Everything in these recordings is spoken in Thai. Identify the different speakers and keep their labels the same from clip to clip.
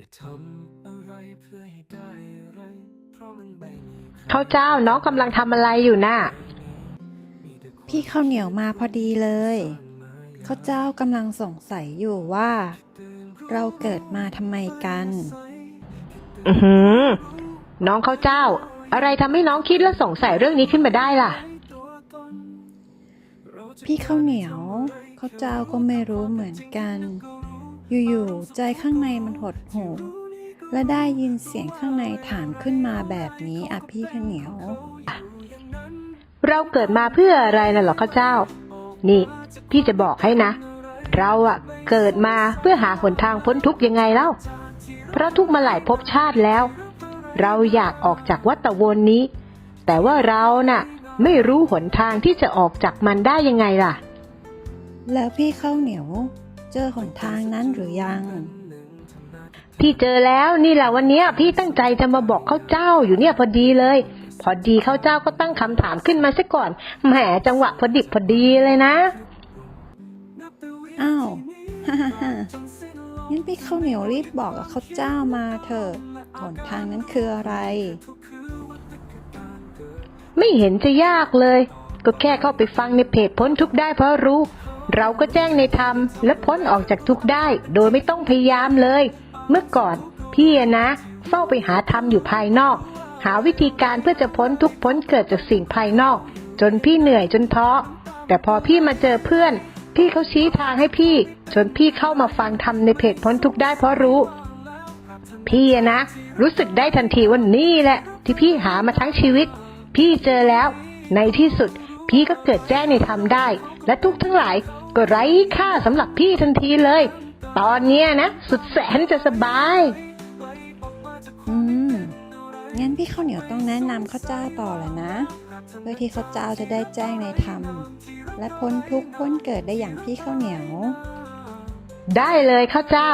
Speaker 1: อย่าทำอะไรเพื่อให้ได้อะไรเพราะมันไม่มีใคร
Speaker 2: ข้าวเจ้าน้องกำลังทำอะไรอยู่น่ะ
Speaker 1: มีแต่ความ
Speaker 3: พี่ข้าวเหนียวมาพอดีเลย ข้าวเจ้ากำลังสงสัยอยู่ว่า เราเกิดมาทำไมกัน
Speaker 2: อือหือ น้องข้าวเจ้า อะไรทำให้น้องคิดและสงสัยเรื่องนี้ขึ้นมาได้ล่ะ
Speaker 3: พี่ข้าวเหนียวข้าวเจ้าก็ไม่รู้เหมือนกัน อยู่ๆใจข้างในมันหดหู่และได้ยินเสียงข้างในถามขึ้นมาแบบนี้อะพี่ข้าวเหนียว
Speaker 2: เราเกิดมาเพื่ออะไรน่ะเหรอข้าวเจ้า นี่ พี่จะบอกให้นะ เราอะเกิดมาเพื่อหาหนทางพ้นทุกข์ยังไงเล่า เพราะทุกข์มาหลายภพชาติแล้ว เราอยากออกจากวัฏวนนี้ แต่ว่าเราน่ะ ไม่รู้หนทางที่จะออกจากมันได้ยังไงล่ะ
Speaker 3: แล้วพี่ข้าวเหนียว เจอหนทางนั้นหรือยัง
Speaker 2: พี่เจอแล้วนี่แหละวันเนี้ยพี่ตั้งใจจะมาบอกข้าวเจ้าอยู่เนี่ยพอดีเลย พอดีข้าวเจ้าก็ตั้งคำถามขึ้นมาซะก่อนแหมจังหวะพอดิบพอดีเลยนะ
Speaker 3: อ้าวฮ่าฮ่าฮ่างั้นพี่ข้าวเหนียวรีบบอกกับข้าวเจ้ามาเถอะหนทางนั้นคืออะไร
Speaker 2: ไม่เห็นจะยากเลย ก็แค่เข้าไปฟังในเพจพ้นทุกข์ได้เพราะรู้ เราก็แจ้งในธรรม และพ้นออกจากทุกข์ได้ โดยไม่ต้องพยายามเลย เมื่อก่อน พี่นะ เฝ้าไปหาธรรมอยู่ภายนอก หาวิธีการเพื่อจะพ้นทุกข์พ้นเกิดจากสิ่งภายนอก จนพี่เหนื่อยจนท้อแต่พอพี่มาเจอเพื่อนพี่เขาชี้ทางให้พี่ จนพี่เข้ามาฟังธรรมในเพจพ้นทุกข์ได้เพราะรู้ พี่นะ รู้สึกได้ทันทีว่านี่แหละ ที่พี่หามาทั้งชีวิต พี่เจอแล้ว ในที่สุด พี่ก็เกิดแจ้งในธรรมได้ และทุกทั้งหลาย ก็ไร้ค่าสำหรับพี่ทันทีเลย ตอนเนี้ยนะสุดแสนจะสบาย
Speaker 3: อืม งั้นพี่ข้าวเหนียวต้องแนะนำข้าวเจ้าต่อแหละนะ เพื่อที่ข้าวเจ้าจะได้แจ้งในธรรม และพ้นทุกข์พ้นเกิดได้อย่างพี่ข้าวเหนียว
Speaker 2: ได้เลยข้าวเจ้า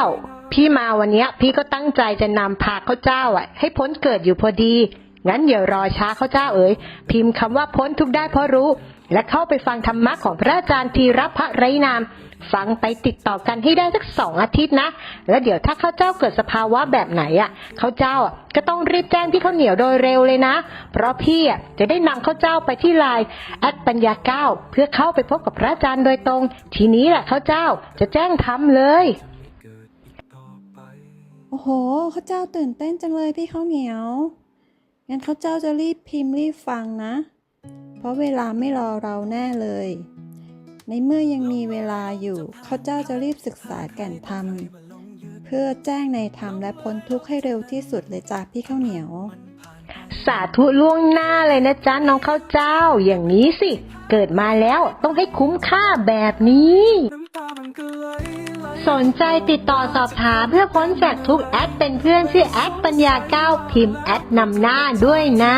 Speaker 2: พี่มาวันเนี้ย พี่ก็ตั้งใจจะนำพาข้าวเจ้าอะ ให้พ้นเกิดอยู่พอดี งั้นอย่ารอช้าข้าวเจ้าเอ๋ยพิมพ์คำว่าพ้นทุกข์ได้เพราะรู้ และเข้าไปฟังธรรมะของพระอาจารย์ทีรพระไรนาม ฟังไปติดต่อกันให้ได้สักสองอาทิตย์นะ แล้วเดี๋ยวถ้าข้าวเจ้าเกิดสภาวะแบบไหนอะข้าวเจ้าอะก็ต้องรีบแจ้งพี่ข้าวเหนียวโดยเร็วเลยนะ เพราะพี่อะจะได้นำข้าวเจ้าไปที่ไลน์แอดปัญญาเก้าเพื่อเข้าไปพบกับพระอาจารย์โดยตรง ทีนี้แหละข้าวเจ้าจะแจ้งทำเลย
Speaker 3: โอ้โหข้าวเจ้าตื่นเต้นจังเลยพี่ข้าวเหนียวงั้นข้าวเจ้าจะรีบพิมพ์รีบฟังนะ เพราะเวลาไม่รอเราแน่เลย ในเมื่อยังมีเวลาอยู่ข้าเจ้าจะรีบศึกษาแก่นธรรม เพื่อแจ้งในธรรมและพ้นทุกข์ให้เร็วที่สุดเลยจ้าพี่ข้าวเหนียว
Speaker 2: สาธุล่วงหน้าเลยนะจ๊ะน้องข้าวเจ้าอย่างนี้สิ เกิดมาแล้วต้องให้คุ้มค่าแบบนี้ สนใจติดต่อสอบถามเพื่อพ้นจากทุกแอดเป็นเพื่อนชื่อแอดปัญญาเก้าพิมพ์แอดนำหน้าด้วยนะ